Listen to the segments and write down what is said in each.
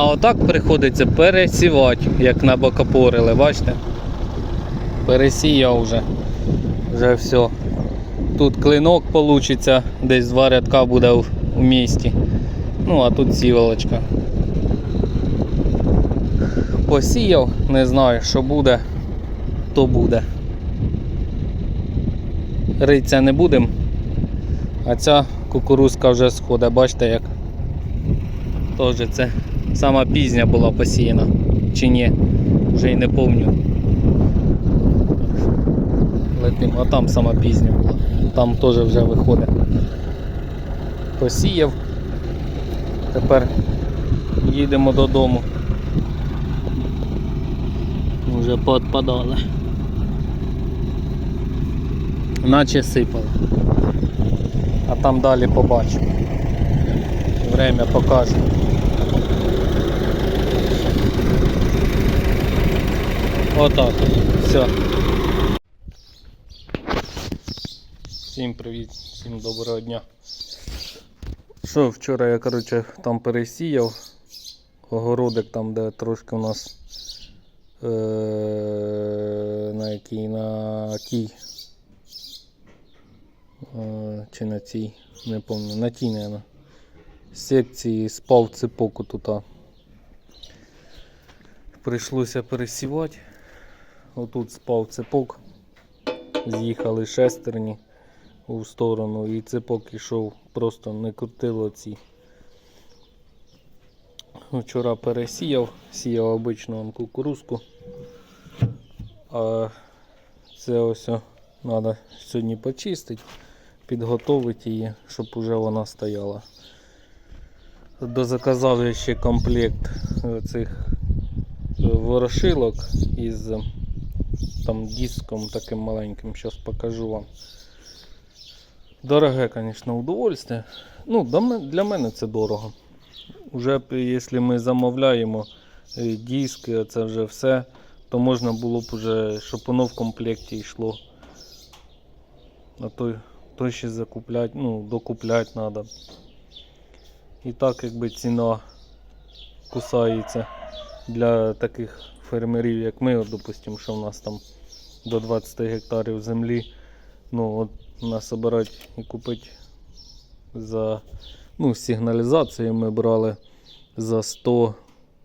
А отак приходиться пересівати, як на набокопорили, бачите? Пересіяв вже. Вже все. Тут клинок получиться, десь два рядка буде в, місті. Ну, а тут сівалочка. Посіяв, не знаю, що буде, то буде. Риться не будемо. А ця кукурузка вже сходить, бачите як. Теж це сама пізня була посіяна. Чи ні? Вже й не пам'ятаю. Летимо, а там сама пізня була. Там теж вже виходить. Посіяв. Тепер їдемо додому. Вже поотпадали. Наче сипало. А там далі побачимо. Время покаже. Отак. Все. Всім привіт, всім доброго дня. Що, вчора я коротше там пересіяв огородик там, де трошки у нас е- на якій на тій е- чи на цій, не пам'ятаю, на тій, наверное, секції спав ципок тут. Прийшлося пересівати. Отут спав ципок. З'їхали шестерні у сторону і ципок ішов, просто не крутило ці. Вчора пересіяв, сіяв обичну кукурузку. А це ось треба сьогодні почистити, підготовити її, щоб уже вона стояла. Дозаказав я ще комплект е, цих е, ворошилок із там диском таким маленьким, зараз покажу вам. Дороге, звісно, удовольствие. Ну, для мене це дорого. Уже якщо ми замовляємо е, диски, це вже все, то можна було б уже, щоб воно в комплекті йшло. А то, то ще закупляти, ну, докупляти треба. І так якби ціна кусається для таких фермерів, як ми, допустимо, що в нас там до 20 гектарів землі. Ну, от нас обирати і купити за ну, сигналізацію ми брали за 100,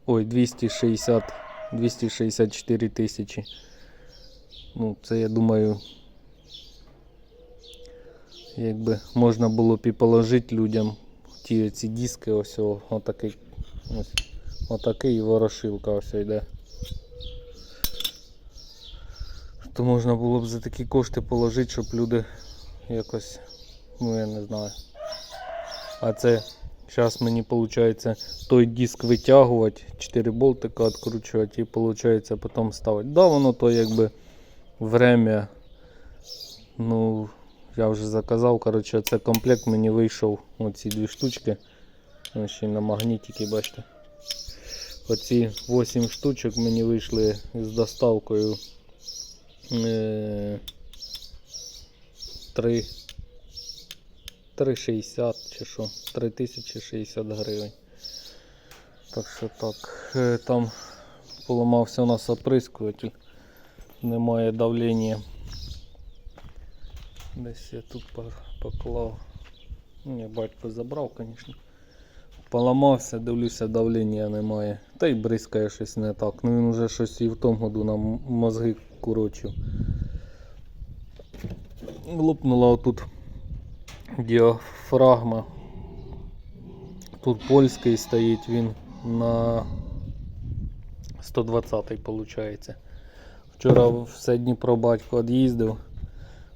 ой, 260, 264 тисячі. Ну, це я думаю, якби можна було б і положити людям ті ці диски, ось отакий, ось, отакий ворошилка ось йде. То можна було б за такі кошти положити, щоб люди якось, ну я не знаю. А це зараз мені виходить той диск витягувати, 4 болтика відкручувати і виходить потім ставити. Да, воно то якби время. Ну, я вже заказав, коротше, це комплект мені вийшов оці дві штучки. Ще на магнітики, бачите. Оці 8 штучок мені вийшли з доставкою. Е, 3 3,60 чи що, 3060 гривень. Так що так. Е, Там поламався у нас оприскуватель. Немає давлення. Десь я тут поклав. Ні, батько забрав, звісно. Поламався, дивлюся, давлення немає. Та й бризкає щось не так. Ну він вже щось і в тому году нам мозги курочив. Лопнула отут діафрагма. Тут польський стоїть, він на 120-й виходить. Вчора все Дніпро батько від'їздив,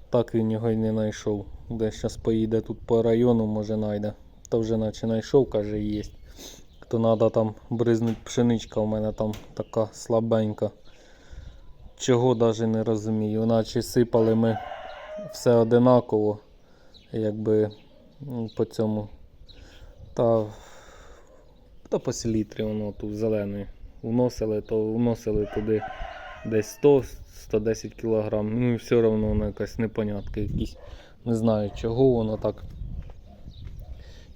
так він його й не знайшов. Де зараз поїде тут по району, може знайде. Та вже наче знайшов, каже, є. Хто треба там бризнуть пшеничка, у мене там така слабенька. Чого навіть не розумію. Наче сипали ми все одинаково, якби по цьому. Та, та по селітрі воно тут зелене. Вносили, то вносили туди десь 100-110 кг. Ну і все одно воно якась непонятка якісь. Не знаю чого воно так.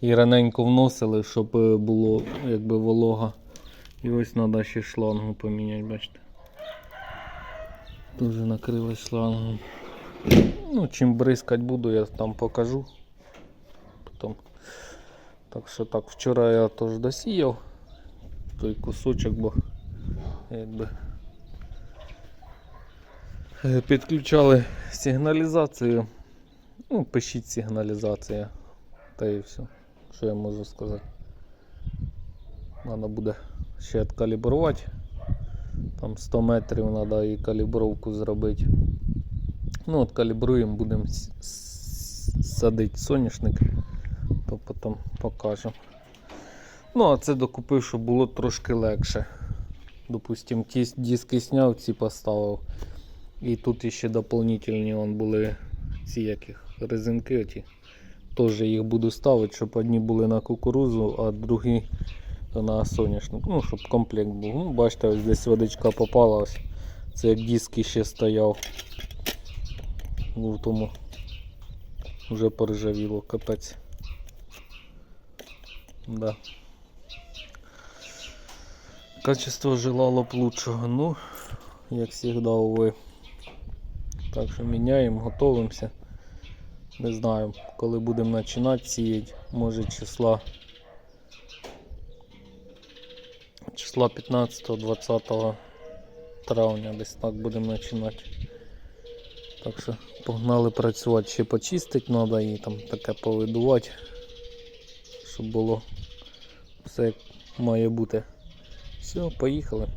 І раненько вносили, щоб е, було якби волога. І ось треба ще шлангу поміняти, бачите. Дуже накрили шлангом. Ну, чим бризкати буду, я там покажу. Потім. Так що так, вчора я теж досіяв той кусочок, бо якби е, підключали сигналізацію. Ну, пишіть сигналізація. Та і все. Що я можу сказати. Треба буде ще відкалібрувати. Там 100 метрів треба і калібровку зробити. Ну, от калібруємо, будемо садити соняшник, то потім покажемо. Ну, а це докупив, щоб було трошки легше. Допустим, диски зняв, ці поставив. І тут ще дополнительні вон були ці яких резинки оті. Теж їх буду ставити, щоб одні були на кукурузу, а другі на соняшник. Ну, щоб комплект був. Ну, бачите, ось десь водичка попала. Ось. Це як диск ще стояв. Ну, тому вже поржавіло, капець. Да. Качество желало б лучшего. Ну, як завжди, увы. Так що міняємо, готуємося. Не знаю, коли будемо починати сіяти, може числа числа 15-20 травня десь так будемо починати. Так що погнали працювати, ще почистити треба і там таке повидувати, щоб було все як має бути. Все, поїхали.